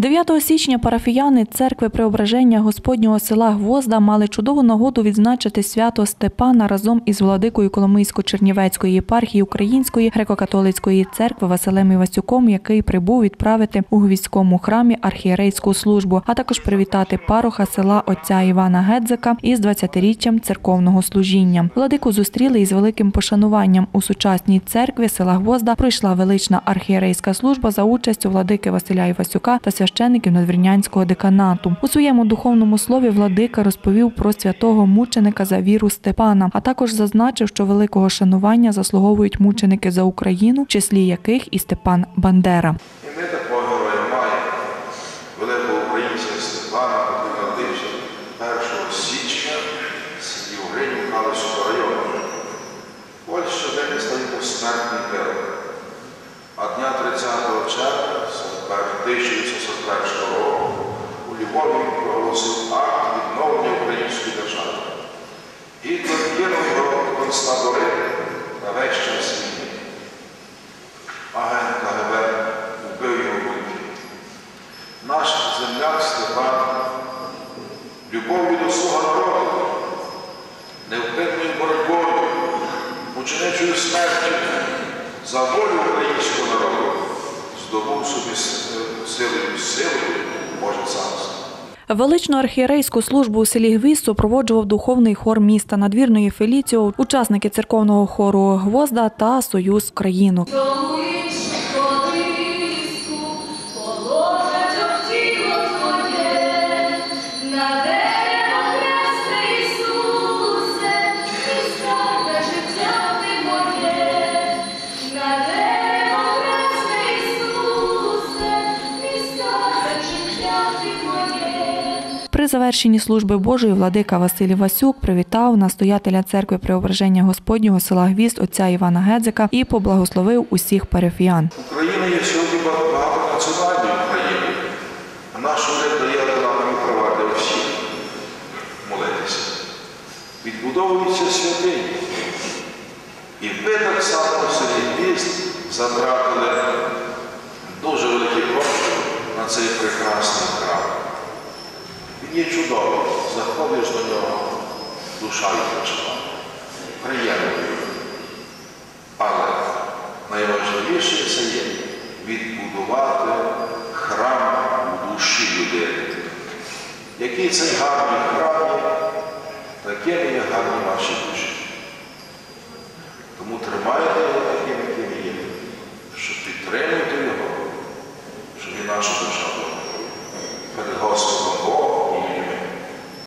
9 січня парафіяни церкви Преображення Господнього села Гвозда мали чудову нагоду відзначити свято Степана разом із владикою Коломийсько-Чернівецької єпархії Української греко-католицької церкви Василем Івасюком, який прибув відправити у Гвіздському храмі архієрейську службу, а також привітати пароха села отця Івана Гедзика із 20-річчям церковного служіння. Владику зустріли із великим пошануванням у сучасній церкві села Гвозда. Пройшла велична архієрейська служба за участю владики Василя Івасюка та священників надвірнянського деканату. У своєму духовному слові владика розповів про святого мученика за віру Степана, а також зазначив, що великого шанування заслуговують мученики за Україну, в числі яких і Степан Бандера. І ми такого героя маємо. Великого українця Степана, який 1 січня в селі Галицького району. Польща винесла йому смертний вирок. А дня 30 червня 1941 року у Львові він акт відновлення української держави. Гітлер кинув його концтабори на весь час війни. Агент КГБ вбив його в бункері. Наш земляк Степан любов'ю до свого народу, невпинною боротьбою, мученичою смертю за волю українського народу здобув собі силою силою Боже царство. Величну архієрейську службу у селі Гвіз супроводжував духовний хор міста надвірної Феліціо, учасники церковного хору Гвозда та Союз Україну. Завершенні служби Божої владика Василій Васюк привітав настоятеля церкви Преображення Господнього села Гвізд отця Івана Гедзика і поблагословив усіх парафіян. Україна є сьогодні багато багатонаціональною країною, а наш уряд дає однакові права для всіх молитися. Відбудовуються святині. І ви так само в селі Гвізд затратили дуже великі кошти на цей прекрасний храм. Є чудовий, заходиш до нього, душа відпочиває. Приємно. Але найважливіше це є відбудувати храм у душі людини. Який цей гарний храм є, такими є гарні ваші душі. Тому тримайте його таким, яким є, що підтримуйте його, щоб і наша душа